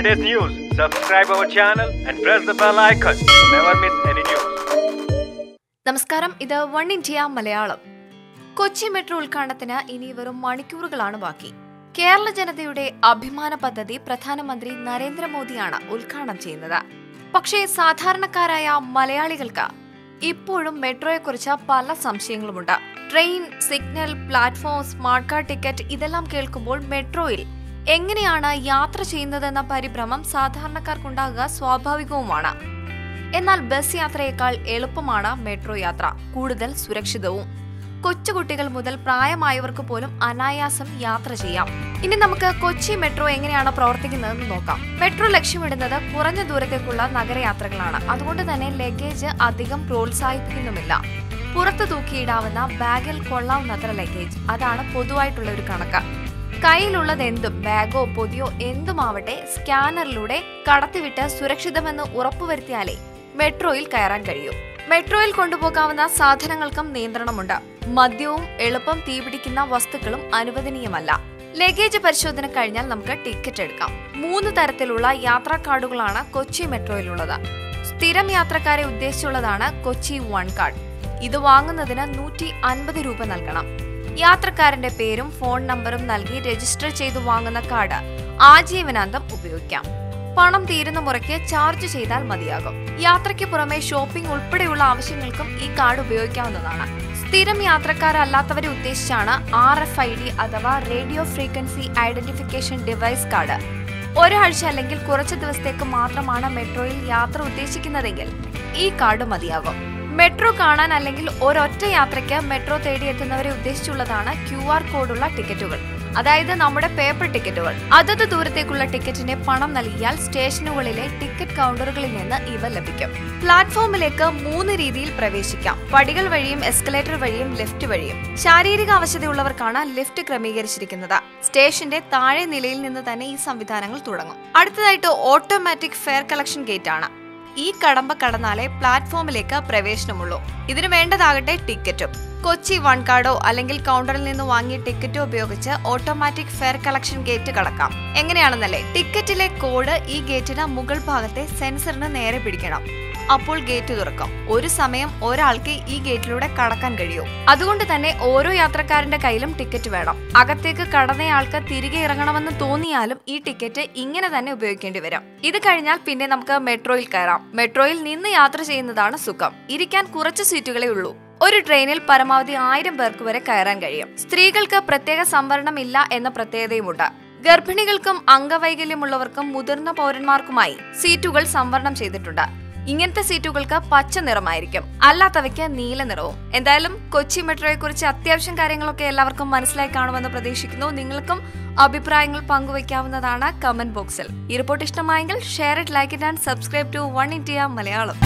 latest news, subscribe our channel and press the bell icon. Never miss any news. നമസ്കാരം. ഇത് one India Malayalam. Kochi metro ഉദ്ഘാടനത്തിന് ഇനി വെറും മണിക്കൂറുകളാണ് ബാക്കി. കേരള ജനതയുടെ അഭിമാന പദ്ധതി പ്രധാനമന്ത്രി നരേന്ദ്രമോദിയാണ് ഉദ്ഘാടനം ചെയ്യുന്നത്. പക്ഷേ സാധാരണക്കാരായ മലയാളികൾക്ക് ഇപ്പോഴും മെട്രോയെക്കുറിച്ച് പല സംശയങ്ങളുമുണ്ട്. Train signal platform smart card ticket ഇതെല്ലാം കേൾക്കുമ്പോൾ മെട്രോയിൽ എങ്ങനെയാണ് യാത്ര ചെയ്യുന്നതെന്ന പരിഭ്രമം സാധാരണക്കാർക്കുണ്ടാകുക സ്വാഭാവികവുമാണ്. എന്നാൽ ബസ് യാത്രയേക്കാൾ എളുപ്പമാണ് മെട്രോ യാത്ര. കൂടുതൽ സുരക്ഷിതവും. കൊച്ചുകുട്ടികൾ മുതൽ പ്രായമായവർക്ക് പോലും അനായാസം യാത്ര ചെയ്യാം. ഇനി നമുക്ക് കൊച്ചി മെട്രോ എങ്ങനെയാണ് പ്രവർത്തിക്കുന്നതെന്ന് നോക്കാം. മെട്രോ ലക്ഷ്യമിടുന്നത് കുറഞ്ഞ ദൂരത്തേക്കുള്ള നഗരയാത്രകളാണ്. അതുകൊണ്ട് തന്നെ ലഗേജ് അധികം പ്രോത്സാഹിപ്പിക്കുന്നുമില്ല. പുറത്തു തൂക്കിയിടാവുന്ന ബാഗിൽ കൊള്ളാവുന്നത്ര ലഗേജ്. അതാണ് പൊതുവായിട്ടുള്ള ഒരു കണക്ക്. കയ്യിലുള്ളത് എന്തും ബാഗോ പൊതിയോ എന്തുമാവട്ടെ സ്കാനറിലൂടെ കടത്തിവിട്ട് സുരക്ഷിതമെന്ന് ഉറപ്പുവരുത്തിയാലേ മെട്രോയിൽ കയറാൻ കഴിയൂ. മെട്രോയിൽ കൊണ്ടുപോകാവുന്ന സാധനങ്ങൾക്കും നിയന്ത്രണമുണ്ട്. മദ്യവും എളുപ്പം തീപിടിക്കുന്ന വസ്തുക്കളും അനുവദനീയമല്ല. ലഗേജ് പരിശോധന കഴിഞ്ഞാൽ നമുക്ക് ടിക്കറ്റ് എടുക്കാം. മൂന്ന് തരത്തിലുള്ള യാത്രാ കാർഡുകളാണ് കൊച്ചി മെട്രോയിലുള്ളത്. സ്ഥിരം യാത്രക്കാരെ ഉദ്ദേശിച്ചുള്ളതാണ് കൊച്ചി വൺ കാർഡ്. ഇത് വാങ്ങുന്നതിന് നൂറ്റി അൻപത് രൂപ നൽകണം. യാത്രക്കാരന്റെ പേരും ഫോൺ നമ്പറും നൽകി രജിസ്റ്റർ ചെയ്തു വാങ്ങുന്ന കാർഡ് ആജീവനാന്തം ഉപയോഗിക്കാം. പണം തീരുന്ന മുറയ്ക്ക് ചാർജ് ചെയ്താൽ മതിയാകും. യാത്രയ്ക്ക് പുറമെ ഷോപ്പിംഗ് ഉൾപ്പെടെയുള്ള ആവശ്യങ്ങൾക്കും ഈ കാർഡ് ഉപയോഗിക്കാവുന്നതാണ്. സ്ഥിരം യാത്രക്കാരല്ലാത്തവരെ ഉദ്ദേശിച്ചാണ് ആർ എഫ് ഐ ഡി അഥവാ radio frequency identification device card. ഒരാഴ്ച അല്ലെങ്കിൽ കുറച്ച് ദിവസത്തേക്ക് മാത്രമാണ് മെട്രോയിൽ യാത്ര ഉദ്ദേശിക്കുന്നതെങ്കിൽ ഈ കാർഡ് മതിയാകും. മെട്രോ കാണാൻ അല്ലെങ്കിൽ ഒരൊറ്റ യാത്രയ്ക്ക് മെട്രോ തേടിയെത്തുന്നവരെ ഉദ്ദേശിച്ചുള്ളതാണ് ക്യു ആർ കോഡുള്ള ടിക്കറ്റുകൾ. അതായത് നമ്മുടെ പേപ്പർ ടിക്കറ്റുകൾ. അതത് ദൂരത്തേക്കുള്ള ടിക്കറ്റിന് പണം നൽകിയാൽ സ്റ്റേഷനുകളിലെ ടിക്കറ്റ് കൗണ്ടറുകളിൽ നിന്ന് ഇവ ലഭിക്കും. പ്ലാറ്റ്ഫോമിലേക്ക് മൂന്ന് രീതിയിൽ പ്രവേശിക്കാം. പടികൾ വഴിയും എസ്കലേറ്റർ വഴിയും ലിഫ്റ്റ് വഴിയും. ശാരീരിക അവശതയുള്ളവർക്കാണ് ലിഫ്റ്റ് ക്രമീകരിച്ചിരിക്കുന്നത്. സ്റ്റേഷന്റെ താഴെ നിലയിൽ നിന്ന് തന്നെ ഈ സംവിധാനങ്ങൾ തുടങ്ങും. അടുത്തതായിട്ട് ഓട്ടോമാറ്റിക് ഫെയർ കളക്ഷൻ ഗേറ്റ് ആണ് ഈ കടമ്പ കടന്നാലേ പ്ലാറ്റ്ഫോമിലേക്ക് പ്രവേശനമുള്ളൂ. ഇതിന് വേണ്ടതാകട്ടെ ടിക്കറ്റും. കൊച്ചി വൺ കാർഡോ അല്ലെങ്കിൽ കൗണ്ടറിൽ നിന്ന് വാങ്ങിയ ടിക്കറ്റോ ഉപയോഗിച്ച് ഓട്ടോമാറ്റിക് ഫെയർ കളക്ഷൻ ഗേറ്റ് കടക്കാം. എങ്ങനെയാണെന്നല്ലേ? ടിക്കറ്റിലെ കോഡ് ഈ ഗേറ്റിന് മുകൾ ഭാഗത്തെ സെൻസറിന് നേരെ പിടിക്കണം. അപ്പോൾ ഗേറ്റ് തുറക്കാം. ഒരു സമയം ഒരാൾക്ക് ഈ ഗേറ്റിലൂടെ കടക്കാൻ കഴിയൂ. അതുകൊണ്ട് തന്നെ ഓരോ യാത്രക്കാരന്റെ കയ്യിലും ടിക്കറ്റ് വേണം. അകത്തേക്ക് കടന്നയാൾക്ക് തിരികെ ഇറങ്ങണമെന്ന് തോന്നിയാലും ഈ ടിക്കറ്റ് ഇങ്ങനെ തന്നെ ഉപയോഗിക്കേണ്ടി വരും. ഇത് കഴിഞ്ഞാൽ പിന്നെ നമുക്ക് മെട്രോയിൽ കയറാം. മെട്രോയിൽ നിന്ന് യാത്ര ചെയ്യുന്നതാണ് സുഖം. ഇരിക്കാൻ കുറച്ച് സീറ്റുകളേ ഉള്ളൂ. ഒരു ട്രെയിനിൽ പരമാവധി ആയിരം പേർക്ക് വരെ കയറാൻ കഴിയും. സ്ത്രീകൾക്ക് പ്രത്യേക സംവരണം ഇല്ല എന്ന പ്രത്യേകതയുമുണ്ട്. ഗർഭിണികൾക്കും അംഗവൈകല്യമുള്ളവർക്കും മുതിർന്ന പൗരന്മാർക്കുമായി സീറ്റുകൾ സംവരണം ചെയ്തിട്ടുണ്ട്. ഇങ്ങനത്തെ സീറ്റുകൾക്ക് പച്ച നിറമായിരിക്കും. അല്ലാത്തവയ്ക്ക് നീല നിറവും. എന്തായാലും കൊച്ചി മെട്രോയെ കുറിച്ച് അത്യാവശ്യം കാര്യങ്ങളൊക്കെ എല്ലാവർക്കും മനസ്സിലായി കാണുമെന്ന് പ്രതീക്ഷിക്കുന്നു. നിങ്ങൾക്കും അഭിപ്രായങ്ങൾ പങ്കുവയ്ക്കാവുന്നതാണ് കമന്റ് ബോക്സിൽ. ഈ റിപ്പോർട്ട് ഇഷ്ടമായെങ്കിൽ share it like it and subscribe to one India Malayalam.